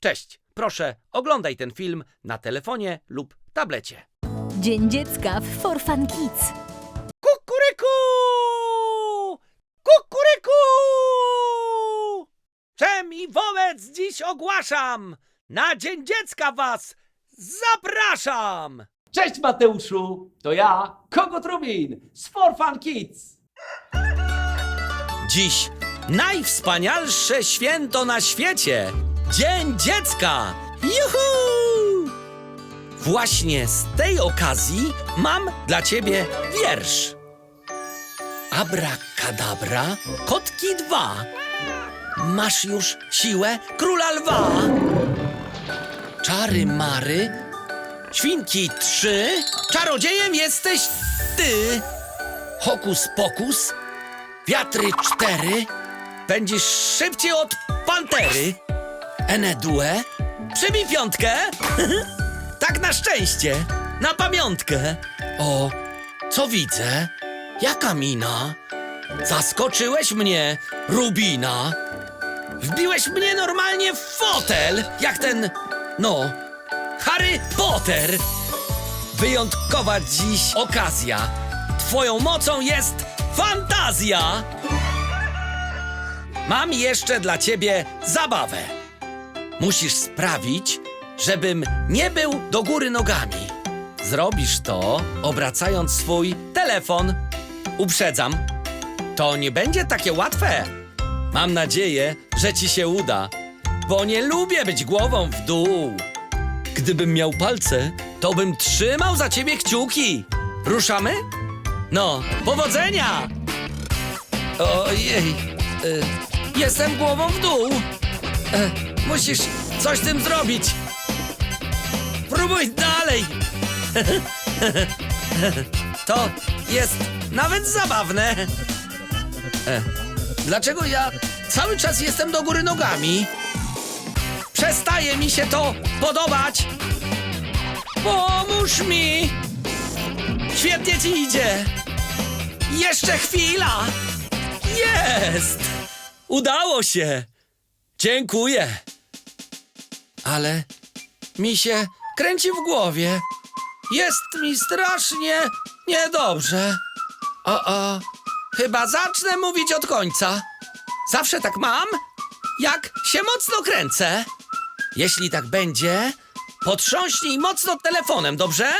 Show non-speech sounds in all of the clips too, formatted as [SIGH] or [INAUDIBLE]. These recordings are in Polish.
Cześć, proszę oglądaj ten film na telefonie lub tablecie. Dzień Dziecka w For Fun Kids. Kukuryku! Kukuryku! Czem i wobec dziś ogłaszam! Na Dzień Dziecka was zapraszam! Cześć Mateuszu, to ja, Kogo Trubin z For Fun Kids. Dziś najwspanialsze święto na świecie Dzień Dziecka! Juhu! Właśnie z tej okazji mam dla ciebie wiersz. Abracadabra, kotki dwa. Masz już siłę króla lwa. Czary mary, świnki trzy. Czarodziejem jesteś ty. Hokus pokus, Wiatry cztery. Będziesz szybciej od pantery. Enedue. Przybij piątkę. [LAUGHS] tak na szczęście. Na pamiątkę. O, co widzę? Jaka mina? Zaskoczyłeś mnie, Rubina. Wbiłeś mnie normalnie w fotel, jak ten, no, Harry Potter. Wyjątkowa dziś okazja. Twoją mocą jest fantazja. Mam jeszcze dla ciebie zabawę. Musisz sprawić, żebym nie był do góry nogami. Zrobisz to, obracając swój telefon. Uprzedzam, to nie będzie takie łatwe. Mam nadzieję, że ci się uda, bo nie lubię być głową w dół. Gdybym miał palce, to bym trzymał za ciebie kciuki. Ruszamy? No, powodzenia! Ojej, y, jestem głową w dół. E, musisz coś z tym zrobić. Próbuj dalej. [LAUGHS] to jest nawet zabawne. Dlaczego ja cały czas jestem do góry nogami? Przestaje mi się to podobać. Pomóż mi! Świetnie ci idzie! Jeszcze chwila! Jest! Udało się! Dziękuję! Ale mi się kręci w głowie. Jest mi strasznie niedobrze. O, o, chyba zacznę mówić od końca. Zawsze tak mam, jak się mocno kręcę. Jeśli tak będzie, potrząśnij mocno telefonem, dobrze?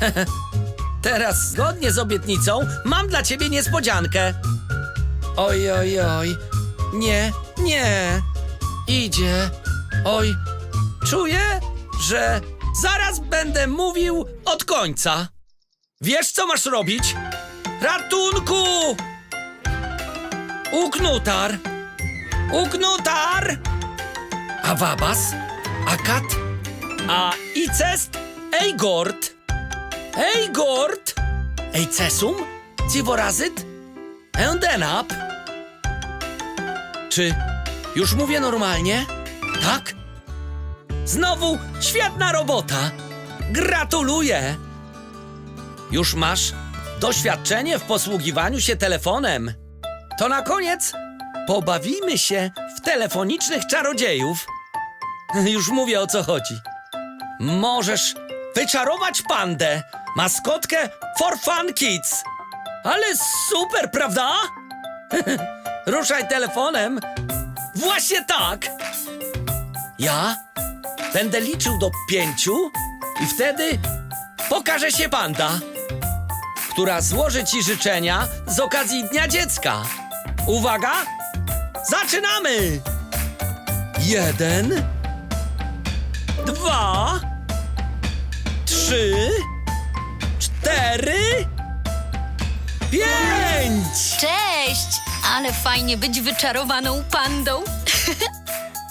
[LAUGHS] Teraz, zgodnie z obietnicą, mam dla ciebie niespodziankę. Oj, oj, oj. Nie, nie. Idzie. Oj, czuję, że zaraz będę mówił od końca. Wiesz, co masz robić? Ratunku! Uknutar! Uknutar! A Wabas? A Icest? Ejgort? Ejgort! Ejcesum? Ciworazyt? Endenap? Czy już mówię normalnie? Tak? Znowu świetna robota! Gratuluję! Już masz doświadczenie w posługiwaniu się telefonem. To na koniec pobawimy się w telefonicznych czarodziejów. [LAUGHS] Już mówię o co chodzi. Możesz wyczarować pandę, maskotkę For Fun Kids. Ale super, prawda? [LAUGHS] Ruszaj telefonem. Właśnie tak. Ja będę liczył do pięciu i wtedy pokaże się panda, która złoży ci życzenia z okazji Dnia Dziecka. Uwaga! Zaczynamy! Jeden, dwa, trzy, cztery, pięć! Cześć! Ale fajnie być wyczarowaną pandą. [LAUGHS]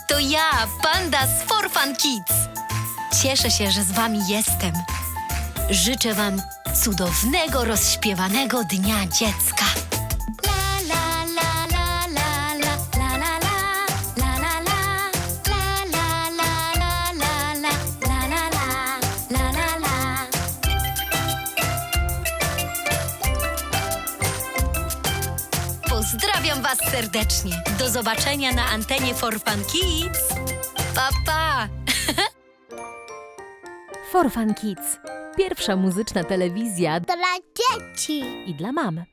to ja, panda z For Fun Kids. Cieszę się, że z wami jestem. Życzę wam cudownego, rozśpiewanego Dnia Dziecka. Pozdrawiam Was serdecznie. Do zobaczenia na antenie For Fun Kids. Pa, pa! For Fun Kids. Pierwsza muzyczna telewizja Dla dzieci. i dla mam.